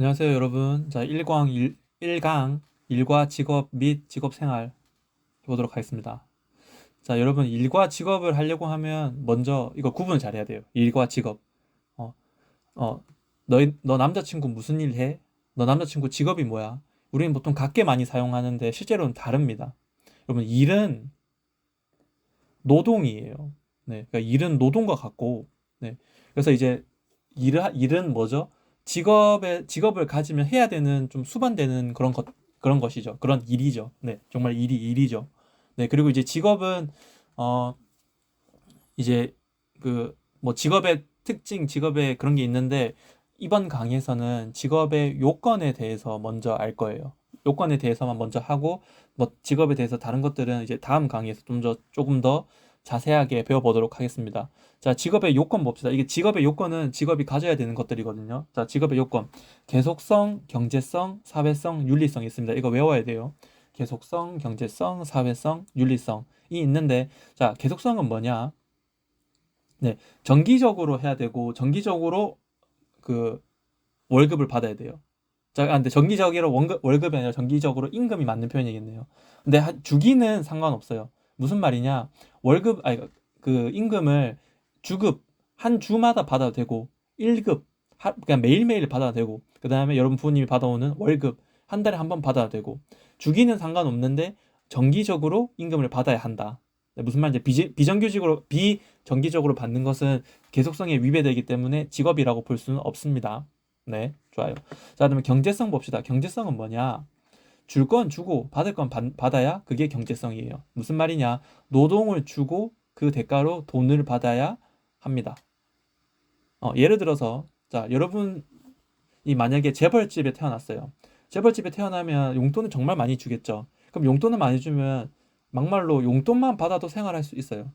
안녕하세요, 여러분. 자, 1광 1, 1강 일과 직업 및 직업 생활 보도록 하겠습니다. 자, 여러분 일과 직업을 하려고 하면 먼저 이거 구분을 잘 해야 돼요. 일과 직업. 어, 어, 너희 너 남자친구 무슨 일 해? 너 남자친구 직업이 뭐야? 우리는 보통 같게 많이 사용하는데 실제로는 다릅니다. 여러분 일은 노동이에요. 네, 그러니까 일은 노동과 같고, 네, 그래서 이제 일은 일은 뭐죠? 직업에 직업을 가지면 해야 되는 좀 수반되는 그런 것 그런 것이죠. 그런 일이죠. 네, 정말 일이 일이죠. 네, 그리고 이제 직업은 어 이제 그 뭐 직업의 특징, 직업의 그런 게 있는데 이번 강의에서는 직업의 요건에 대해서 먼저 알 거예요. 요건에 대해서만 먼저 하고 뭐 직업에 대해서 다른 것들은 이제 다음 강의에서 좀 더 조금 더 자세하게 배워보도록 하겠습니다. 자, 직업의 요건 봅시다. 이게 직업의 요건은 직업이 가져야 되는 것들이거든요. 자, 직업의 요건. 계속성, 경제성, 사회성, 윤리성이 있습니다. 이거 외워야 돼요. 계속성, 경제성, 사회성, 윤리성이 있는데, 자, 계속성은 뭐냐? 네, 정기적으로 해야 되고, 정기적으로 그 월급을 받아야 돼요. 자, 아, 근데 정기적으로 월급, 월급이 아니라 정기적으로 임금이 맞는 표현이겠네요. 근데 주기는 상관없어요. 무슨 말이냐? 월급, 아니, 그 임금을 주급 한 주마다 받아도 되고 1급 그냥 매일매일 받아도 되고 그 다음에 여러분 부모님이 받아오는 월급 한 달에 한 번 받아도 되고 주기는 상관없는데 정기적으로 임금을 받아야 한다. 네, 무슨 말인지 비정규직으로 비정기적으로 받는 것은 계속성에 위배되기 때문에 직업이라고 볼 수는 없습니다. 네, 좋아요. 자, 그러면 경제성 봅시다. 경제성은 뭐냐? 줄 건 주고 받을 건 받, 받아야 그게 경제성이에요. 무슨 말이냐? 노동을 주고 그 대가로 돈을 받아야 합니다. 어, 예를 들어서 자 여러분이 만약에 재벌집에 태어났어요. 재벌집에 태어나면 용돈을 정말 많이 주겠죠. 그럼 용돈을 많이 주면 막말로 용돈만 받아도 생활할 수 있어요.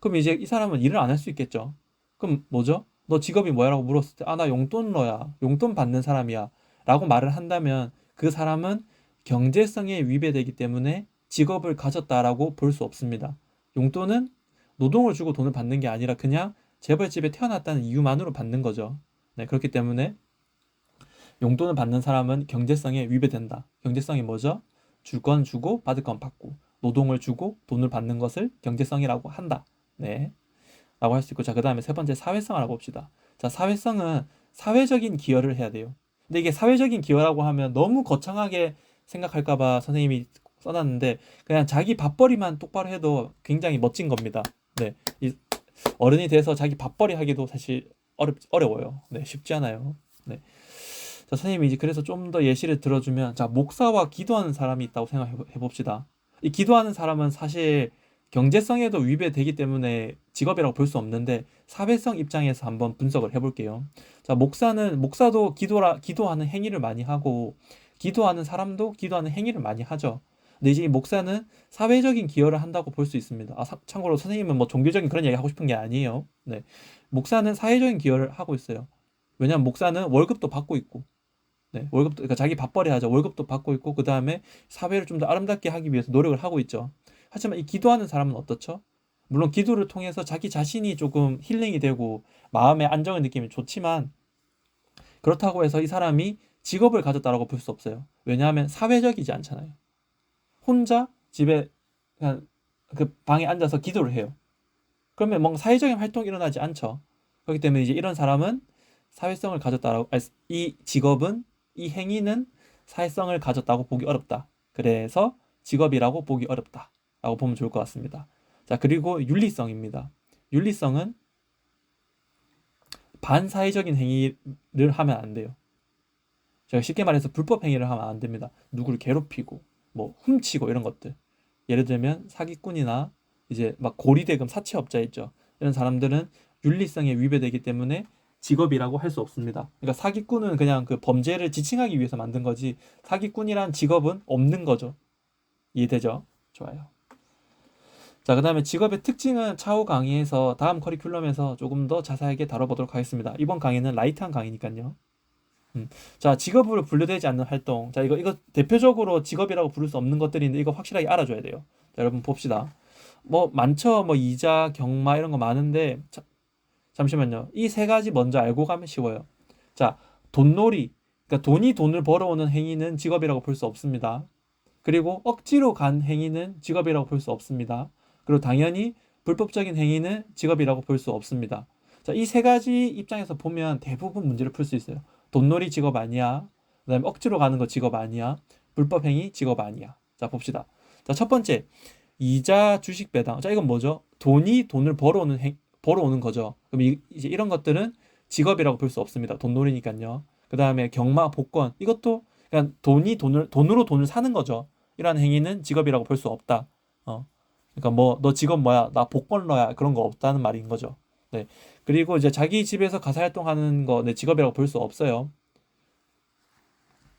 그럼 이제 이 사람은 일을 안 할 수 있겠죠. 그럼 뭐죠? 너 직업이 뭐야라고 물었을 때, 아, 나 용돈러야. 용돈 받는 사람이야. 라고 말을 한다면 그 사람은 경제성에 위배되기 때문에 직업을 가졌다라고 볼 수 없습니다. 용돈은 노동을 주고 돈을 받는 게 아니라 그냥 재벌집에 태어났다는 이유만으로 받는 거죠. 네, 그렇기 때문에 용돈을 받는 사람은 경제성에 위배된다. 경제성이 뭐죠? 줄 건 주고 받을 건 받고 노동을 주고 돈을 받는 것을 경제성이라고 한다. 네. 라고 할 수 있고 자, 그다음에 세 번째 사회성을 알아봅시다. 자, 사회성은 사회적인 기여를 해야 돼요. 근데 이게 사회적인 기여라고 하면 너무 거창하게 생각할까 봐 선생님이 써놨는데 그냥 자기 밥벌이만 똑바로 해도 굉장히 멋진 겁니다. 네. 이 어른이 돼서 자기 밥벌이 하기도 사실 어렵, 어려워요. 네, 쉽지 않아요. 네. 자, 선생님이 이제 그래서 좀 더 예시를 들어주면, 자, 목사와 기도하는 사람이 있다고 생각해 봅시다. 이 기도하는 사람은 사실 경제성에도 위배되기 때문에 직업이라고 볼 수 없는데 사회성 입장에서 한번 분석을 해볼게요. 자, 목사는 목사도 기도라 기도하는 행위를 많이 하고 기도하는 사람도 기도하는 행위를 많이 하죠. 근데 이제 이 목사는 사회적인 기여를 한다고 볼 수 있습니다. 아, 사, 참고로 선생님은 뭐 종교적인 그런 얘기 하고 싶은 게 아니에요. 네. 목사는 사회적인 기여를 하고 있어요. 왜냐하면 목사는 월급도 받고 있고, 네. 월급도, 그러니까 자기 밥벌이 하죠. 월급도 받고 있고, 그 다음에 사회를 좀 더 아름답게 하기 위해서 노력을 하고 있죠. 하지만 이 기도하는 사람은 어떻죠? 물론 기도를 통해서 자기 자신이 조금 힐링이 되고 마음의 안정을 느끼면 좋지만 그렇다고 해서 이 사람이 직업을 가졌다라고 볼 수 없어요. 왜냐하면 사회적이지 않잖아요. 혼자 집에 그냥 그 방에 앉아서 기도를 해요. 그러면 뭔가 사회적인 활동이 일어나지 않죠. 그렇기 때문에 이제 이런 사람은 사회성을 가졌다라고 이 직업은 이 행위는 사회성을 가졌다고 보기 어렵다. 그래서 직업이라고 보기 어렵다라고 보면 좋을 것 같습니다. 자, 그리고 윤리성입니다. 윤리성은 반사회적인 행위를 하면 안 돼요. 제가 쉽게 말해서 불법 행위를 하면 안 됩니다. 누구를 괴롭히고 뭐 훔치고 이런 것들. 예를 들면 사기꾼이나 이제 막 고리대금 사채업자 있죠. 이런 사람들은 윤리성에 위배되기 때문에 직업이라고 할 수 없습니다. 그러니까 사기꾼은 그냥 그 범죄를 지칭하기 위해서 만든 거지 사기꾼이란 직업은 없는 거죠. 이해되죠? 좋아요. 자, 그 다음에 직업의 특징은 차후 강의에서 다음 커리큘럼에서 조금 더 자세하게 다뤄보도록 하겠습니다. 이번 강의는 라이트한 강의니까요. 음. 자, 직업으로 분류되지 않는 활동. 자, 이거, 이거 대표적으로 직업이라고 부를 수 없는 것들인데 이거 확실하게 알아줘야 돼요. 자, 여러분 봅시다. 뭐, 많죠. 뭐, 이자, 경마 이런 거 많은데, 자, 잠시만요. 이 세 가지 먼저 알고 가면 쉬워요. 자, 돈놀이, 그러니까 돈이 돈을 벌어오는 행위는 직업이라고 볼 수 없습니다. 그리고 억지로 간 행위는 직업이라고 볼 수 없습니다. 그리고 당연히 불법적인 행위는 직업이라고 볼 수 없습니다. 자, 이 세 가지 입장에서 보면 대부분 문제를 풀 수 있어요. 돈놀이 직업 아니야. 그다음에 억지로 가는 거 직업 아니야. 불법 행위 직업 아니야. 자, 봅시다. 자, 첫 번째. 이자 주식 배당. 자, 이건 뭐죠? 돈이 돈을 벌어오는 행, 벌어오는 거죠. 그럼 이, 이제 이런 것들은 직업이라고 볼 수 없습니다. 돈놀이니까요. 그다음에 경마, 복권. 이것도 그냥 돈이 돈을 돈으로 돈을 사는 거죠. 이러한 행위는 직업이라고 볼 수 없다. 어. 그러니까 뭐 너 직업 뭐야? 나 복권러야. 그런 거 없다는 말인 거죠. 네. 그리고 이제 자기 집에서 가사 활동하는 거 내 직업이라고 볼 수 없어요.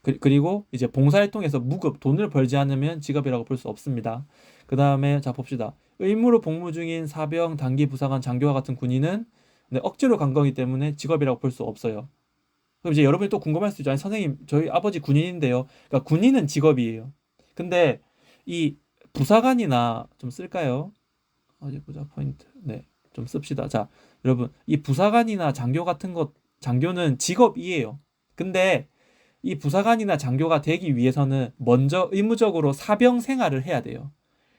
그, 그리고 이제 봉사활동에서 무급 돈을 벌지 않으면 직업이라고 볼 수 없습니다. 그 다음에 자 봅시다. 의무로 복무 중인 사병, 단기 부사관, 장교와 같은 군인은 네, 억지로 간 거기 때문에 직업이라고 볼 수 없어요. 그럼 이제 여러분이 또 궁금할 수 있죠. 아니 선생님 저희 아버지 군인인데요. 그러니까 군인은 직업이에요. 근데 이 부사관이나 좀 쓸까요? 어디 보자 포인트. 네, 좀 씁시다. 자, 여러분 이 부사관이나 장교 같은 것 장교는 직업이에요. 근데 이 부사관이나 장교가 되기 위해서는 먼저 의무적으로 사병 생활을 해야 돼요.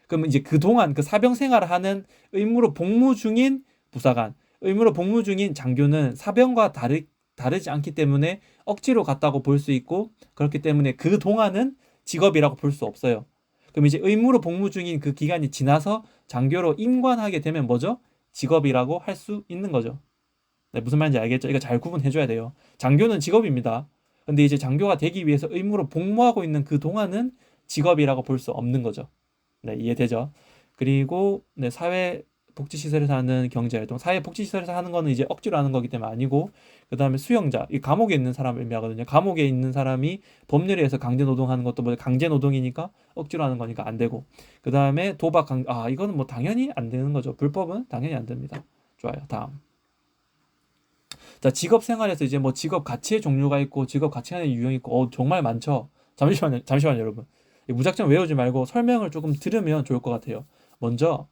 그러면 이제 그동안 그 사병 생활을 하는 의무로 복무 중인 부사관, 의무로 복무 중인 장교는 사병과 다르, 다르지 않기 때문에 억지로 갔다고 볼 수 있고 그렇기 때문에 그 동안은 직업이라고 볼 수 없어요. 그럼 이제 의무로 복무 중인 그 기간이 지나서 장교로 임관하게 되면 뭐죠? 직업이라고 할 수 있는 거죠. 네, 무슨 말인지 알겠죠? 이거 잘 구분해 줘야 돼요. 장교는 직업입니다. 근데 이제 장교가 되기 위해서 의무로 복무하고 있는 그 동안은 직업이라고 볼 수 없는 거죠. 네, 이해되죠? 그리고 네, 사회 복지시설에서 하는 경제활동, 사회복지시설에서 하는 거는 이제 억지로 하는 거기 때문에 아니고, 그 다음에 수용자, 이 감옥에 있는 사람을 의미하거든요. 감옥에 있는 사람이 법률에 의해서 강제 노동하는 것도 뭐 강제 노동이니까 억지로 하는 거니까 안 되고, 그 다음에 도박, 강, 아, 이거는 뭐 당연히 안 되는 거죠. 불법은 당연히 안 됩니다. 좋아요. 다음. 자, 직업 생활에서 이제 뭐 직업 가치의 종류가 있고, 직업 가치관의 유형이 있고, 어, 정말 많죠. 잠시만요, 잠시만요, 여러분. 무작정 외우지 말고 설명을 조금 들으면 좋을 것 같아요. 먼저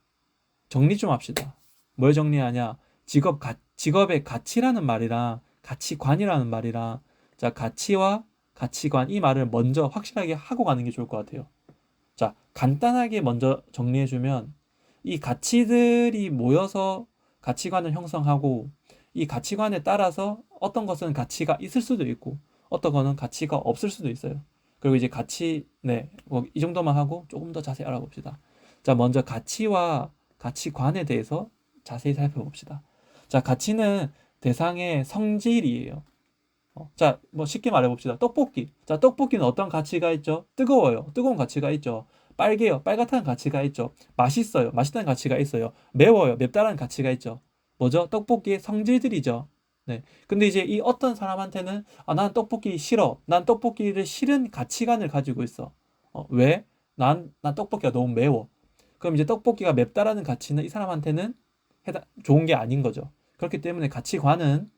정리 좀 합시다. 뭘 정리하냐? 직업 가, 직업의 가치라는 말이랑 가치관이라는 말이랑 자 가치와 가치관 이 말을 먼저 확실하게 하고 가는 게 좋을 것 같아요. 자 간단하게 먼저 정리해주면 이 가치들이 모여서 가치관을 형성하고 이 가치관에 따라서 어떤 것은 가치가 있을 수도 있고 어떤 거는 가치가 없을 수도 있어요. 그리고 이제 가치 네, 뭐이 정도만 하고 조금 더 자세히 알아봅시다. 자, 먼저 가치와 가치관에 대해서 자세히 살펴봅시다. 자, 가치는 대상의 성질이에요. 어, 자, 뭐 쉽게 말해봅시다. 떡볶이. 자, 떡볶이는 어떤 가치가 있죠? 뜨거워요. 뜨거운 가치가 있죠. 빨개요. 빨갛다는 가치가 있죠. 맛있어요. 맛있다는 가치가 있어요. 매워요. 맵다라는 가치가 있죠. 뭐죠? 떡볶이의 성질들이죠. 네. 근데 이제 이 어떤 사람한테는 아, 난 떡볶이 싫어. 난 떡볶이를 싫은 가치관을 가지고 있어. 어, 왜? 난, 난 떡볶이가 너무 매워. 그럼 이제 떡볶이가 맵다라는 가치는 이 사람한테는 해다, 좋은 게 아닌 거죠. 그렇기 때문에 가치관은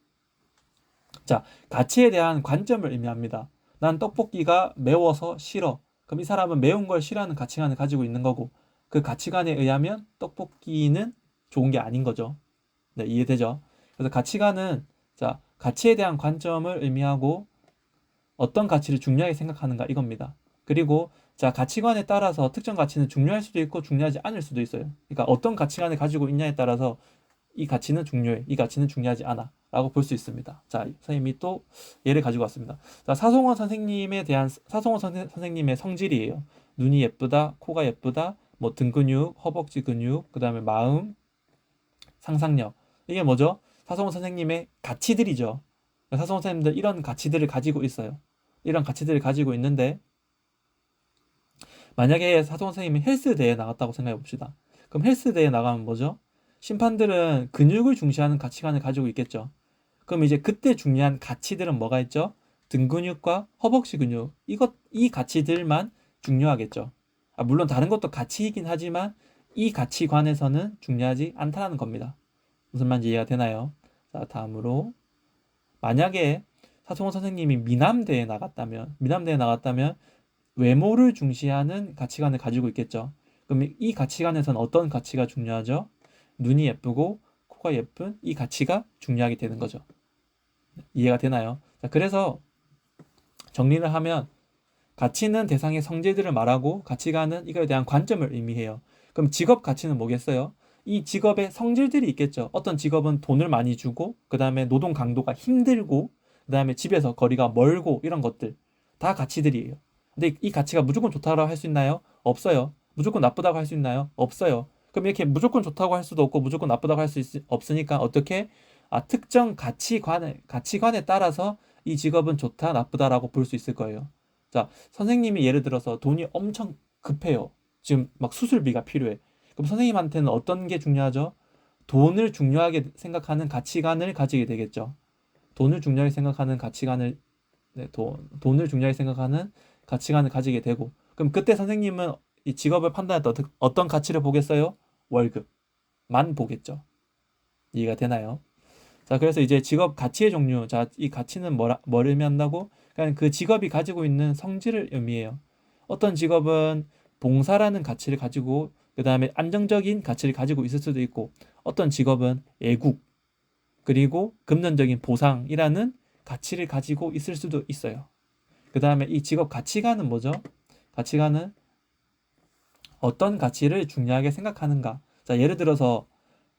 자, 가치에 대한 관점을 의미합니다. 난 떡볶이가 매워서 싫어. 그럼 이 사람은 매운 걸 싫어하는 가치관을 가지고 있는 거고 그 가치관에 의하면 떡볶이는 좋은 게 아닌 거죠. 네, 이해되죠? 그래서 가치관은 자, 가치에 대한 관점을 의미하고 어떤 가치를 중요하게 생각하는가 이겁니다. 그리고 자, 가치관에 따라서 특정 가치는 중요할 수도 있고 중요하지 않을 수도 있어요. 그러니까 어떤 가치관을 가지고 있냐에 따라서 이 가치는 중요해, 이 가치는 중요하지 않아. 라고 볼 수 있습니다. 자, 선생님이 또 예를 가지고 왔습니다. 자, 사송원 선생님에 대한 사송원 선생, 선생님의 성질이에요. 눈이 예쁘다, 코가 예쁘다, 뭐 등 근육, 허벅지 근육, 그 다음에 마음, 상상력. 이게 뭐죠? 사성원 선생님의 가치들이죠. 사성원 선생님들 이런 가치들을 가지고 있어요. 이런 가치들을 가지고 있는데 만약에 사성원 선생님이 헬스대회에 나갔다고 생각해 봅시다. 그럼 헬스대회에 나가면 뭐죠? 심판들은 근육을 중시하는 가치관을 가지고 있겠죠. 그럼 이제 그때 중요한 가치들은 뭐가 있죠? 등 근육과 허벅지 근육. 이것 이 가치들만 중요하겠죠. 아, 물론 다른 것도 가치이긴 하지만 이 가치관에서는 중요하지 않다는 겁니다. 무슨 말인지 이해가 되나요? 자, 다음으로 만약에 사송원 선생님이 미남대에 나갔다면 미남대에 나갔다면 외모를 중시하는 가치관을 가지고 있겠죠. 그럼 이 가치관에서는 어떤 가치가 중요하죠? 눈이 예쁘고 코가 예쁜 이 가치가 중요하게 되는 거죠. 이해가 되나요? 자, 그래서 정리를 하면 가치는 대상의 성질들을 말하고 가치관은 이거에 대한 관점을 의미해요. 그럼 직업 가치는 뭐겠어요? 이 직업의 성질들이 있겠죠. 어떤 직업은 돈을 많이 주고, 그 다음에 노동 강도가 힘들고, 그 다음에 집에서 거리가 멀고, 이런 것들. 다 가치들이에요. 근데 이 가치가 무조건 좋다고 할 수 있나요? 없어요. 무조건 나쁘다고 할 수 있나요? 없어요. 그럼 이렇게 무조건 좋다고 할 수도 없고, 무조건 나쁘다고 할 수 없으니까 어떻게? 아, 특정 가치관에, 가치관에 따라서 이 직업은 좋다, 나쁘다라고 볼 수 있을 거예요. 자, 선생님이 예를 들어서 돈이 엄청 급해요. 지금 막 수술비가 필요해. 그럼 선생님한테는 어떤 게 중요하죠? 돈을 중요하게 생각하는 가치관을 가지게 되겠죠. 돈을 중요하게 생각하는 가치관을 네, 돈, 돈을 중요하게 생각하는 가치관을 가지게 되고 그럼 그때 선생님은 이 직업을 판단할 때 어떤, 가치를 보겠어요? 월급만 보겠죠. 이해가 되나요? 자, 그래서 이제 직업 가치의 종류. 자, 이 가치는 뭐라, 뭘 의미한다고? 그러니까 그 직업이 가지고 있는 성질을 의미해요. 어떤 직업은 봉사라는 가치를 가지고 그 다음에 안정적인 가치를 가지고 있을 수도 있고 어떤 직업은 애국 그리고 금전적인 보상이라는 가치를 가지고 있을 수도 있어요. 그 다음에 이 직업 가치관은 뭐죠? 가치관은 어떤 가치를 중요하게 생각하는가. 자, 예를 들어서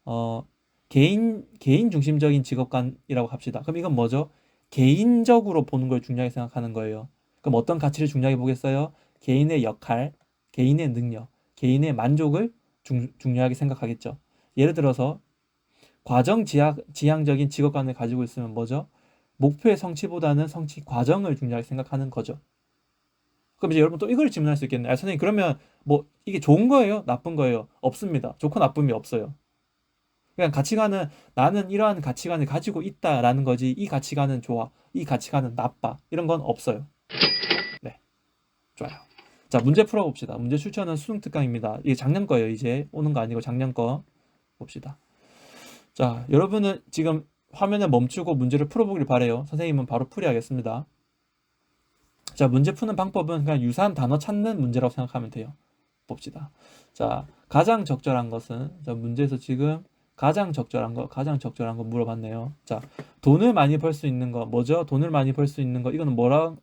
어, 개인 개인 중심적인 직업관이라고 합시다. 그럼 이건 뭐죠? 개인적으로 보는 걸 중요하게 생각하는 거예요. 그럼 어떤 가치를 중요하게 보겠어요? 개인의 역할, 개인의 능력, 개인의 만족을 중, 중요하게 생각하겠죠. 예를 들어서 과정 지향, 지향적인 직업관을 가지고 있으면 뭐죠? 목표의 성취보다는 성취 과정을 중요하게 생각하는 거죠. 그럼 이제 여러분 또 이걸 질문할 수 있겠네요. 아, 선생님 그러면 뭐 이게 좋은 거예요? 나쁜 거예요? 없습니다. 좋고 나쁨이 없어요. 그냥 가치관은 나는 이러한 가치관을 가지고 있다라는 거지 이 가치관은 좋아, 이 가치관은 나빠 이런 건 없어요. 네, 좋아요. 자, 문제 풀어봅시다. 문제 출처는 수능 특강입니다. 이게 작년 거예요. 이제 오는 거 아니고 작년 거 봅시다. 자, 여러분은 지금 화면을 멈추고 문제를 풀어보길 바래요. 선생님은 바로 풀이하겠습니다. 자, 문제 푸는 방법은 그냥 유사한 단어 찾는 문제라고 생각하면 돼요. 봅시다. 자, 가장 적절한 것은 자, 문제에서 지금 가장 적절한 거, 가장 적절한 거 물어봤네요. 자, 돈을 많이 벌 수 있는 거 뭐죠? 돈을 많이 벌 수 있는 거 이거는 뭐랑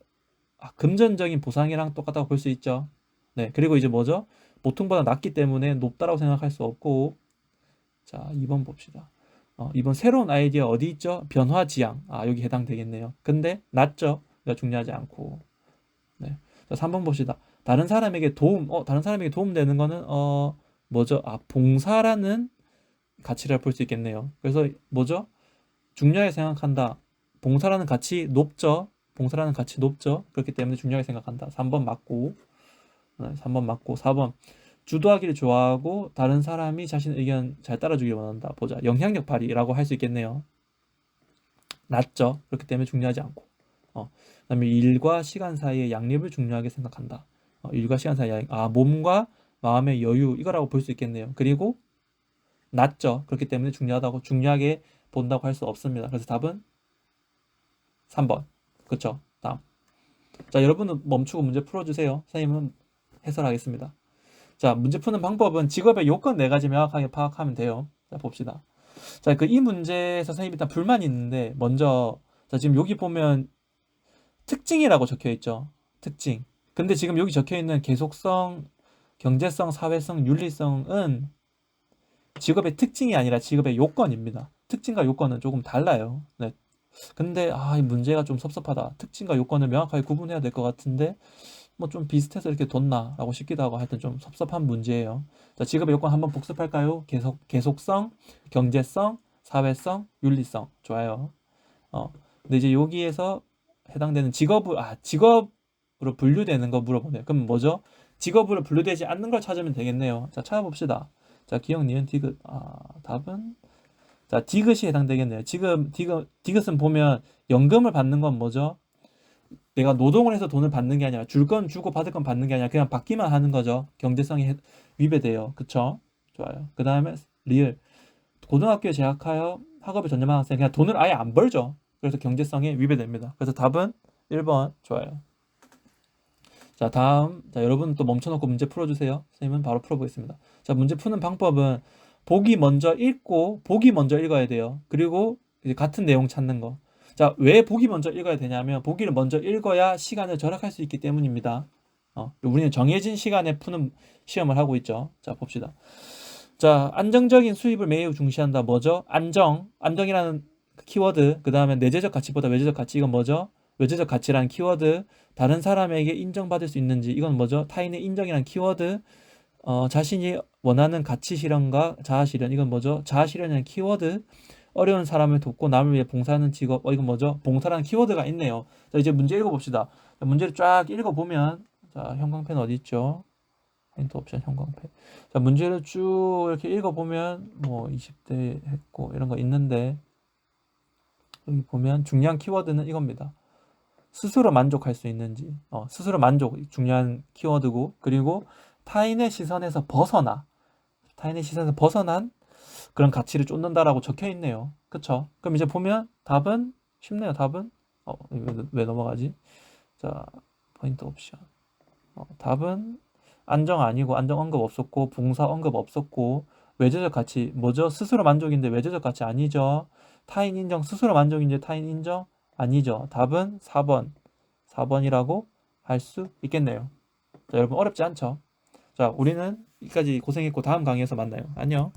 아, 금전적인 보상이랑 똑같다고 볼 수 있죠. 네, 그리고 이제 뭐죠? 보통보다 낮기 때문에 높다라고 생각할 수 없고 자, 2번 봅시다. 어, 이번 새로운 아이디어 어디 있죠? 변화 지향. 아, 여기 해당되겠네요. 근데 낮죠? 그러니까 중요하지 않고. 네. 자, 3번 봅시다. 다른 사람에게 도움, 어, 다른 사람에게 도움 되는 거는 어, 뭐죠? 아, 봉사라는 가치를 볼 수 있겠네요. 그래서 뭐죠? 중요하게 생각한다. 봉사라는 가치 높죠? 봉사라는 가치 높죠. 그렇기 때문에 중요하게 생각한다. 3번 맞고 3번 맞고 4번 주도하기를 좋아하고 다른 사람이 자신 의견 잘 따라주길 원한다. 보자. 영향력 발휘라고 할 수 있겠네요. 낮죠. 그렇기 때문에 중요하지 않고. 어. 그다음에 일과 시간 사이의 양립을 중요하게 생각한다. 어, 일과 시간 사이의 아 몸과 마음의 여유 이거라고 볼 수 있겠네요. 그리고 낮죠. 그렇기 때문에 중요하다고 중요하게 본다고 할 수 없습니다. 그래서 답은 3번. 그쵸? 다음. 자, 여러분은 멈추고 문제 풀어 주세요. 선생님은 해설하겠습니다. 자, 문제 푸는 방법은 직업의 요건 네 가지 명확하게 파악하면 돼요. 자, 봅시다. 자, 그 이 문제에서 선생님 일단 불만이 있는데, 먼저, 자, 지금 여기 보면 특징이라고 적혀 있죠. 특징. 근데 지금 여기 적혀 있는 계속성, 경제성, 사회성, 윤리성은 직업의 특징이 아니라 직업의 요건입니다. 특징과 요건은 조금 달라요. 네, 근데 아, 이 문제가 좀 섭섭하다. 특징과 요건을 명확하게 구분해야 될 것 같은데 뭐 좀 비슷해서 이렇게 뒀나라고 싶기도 하고 하여튼 좀 섭섭한 문제예요. 자, 직업의 요건 한번 복습할까요? 계속 계속성, 경제성, 사회성, 윤리성. 좋아요. 어. 근데 이제 여기에서 해당되는 직업을 아, 직업으로 분류되는 거 물어보네요. 그럼 뭐죠? 직업으로 분류되지 않는 걸 찾으면 되겠네요. 자, 찾아봅시다. 자, 기억, 니은, 디귿. 아, 답은 자, 디귿이 해당되겠네요. 지금 디귿, 디귿은 보면 연금을 받는 건 뭐죠? 내가 노동을 해서 돈을 받는 게 아니라 줄 건 주고 받을 건 받는 게 아니라 그냥 받기만 하는 거죠. 경제성이 위배돼요. 그쵸? 좋아요. 그 다음에 리을. 고등학교에 재학하여 학업에 전념한 학생 그냥 돈을 아예 안 벌죠. 그래서 경제성이 위배됩니다. 그래서 답은 1번 좋아요. 자 다음 자 여러분 또 멈춰놓고 문제 풀어주세요. 선생님은 바로 풀어보겠습니다. 자 문제 푸는 방법은 보기 먼저 읽고 보기 먼저 읽어야 돼요. 그리고 같은 내용 찾는 거. 자, 왜 보기 먼저 읽어야 되냐면 보기를 먼저 읽어야 시간을 절약할 수 있기 때문입니다. 어, 우리는 정해진 시간에 푸는 시험을 하고 있죠. 자, 봅시다. 자, 안정적인 수입을 매우 중시한다. 뭐죠? 안정, 안정이라는 키워드. 그 다음에 내재적 가치보다 외재적 가치. 이건 뭐죠? 외재적 가치라는 키워드. 다른 사람에게 인정받을 수 있는지. 이건 뭐죠? 타인의 인정이라는 키워드. 어, 자신이 원하는 가치 실현과 자아 실현. 이건 뭐죠? 자아 실현이라는 키워드. 어려운 사람을 돕고 남을 위해 봉사하는 직업. 어, 이건 뭐죠? 봉사라는 키워드가 있네요. 자, 이제 문제 읽어봅시다. 자, 문제를 쫙 읽어보면, 자, 형광펜 어디 있죠? 힌트 옵션 형광펜. 자, 문제를 쭉 이렇게 읽어보면, 뭐, 20대 했고, 이런 거 있는데, 여기 보면 중요한 키워드는 이겁니다. 스스로 만족할 수 있는지, 어, 스스로 만족, 중요한 키워드고, 그리고 타인의 시선에서 벗어나, 타인의 시선에서 벗어난 그런 가치를 쫓는다라고 적혀 있네요. 그쵸? 그럼 이제 보면 답은 쉽네요. 답은 어, 이거 왜 넘어가지? 자, 포인트 옵션. 어, 답은 안정 아니고 안정 언급 없었고 봉사 언급 없었고 외재적 가치 뭐죠? 스스로 만족인데 외재적 가치 아니죠. 타인 인정 스스로 만족인데 타인 인정 아니죠. 답은 4번. 4번이라고 할 수 있겠네요. 자, 여러분 어렵지 않죠? 자, 우리는 여기까지 고생했고 다음 강의에서 만나요. 안녕.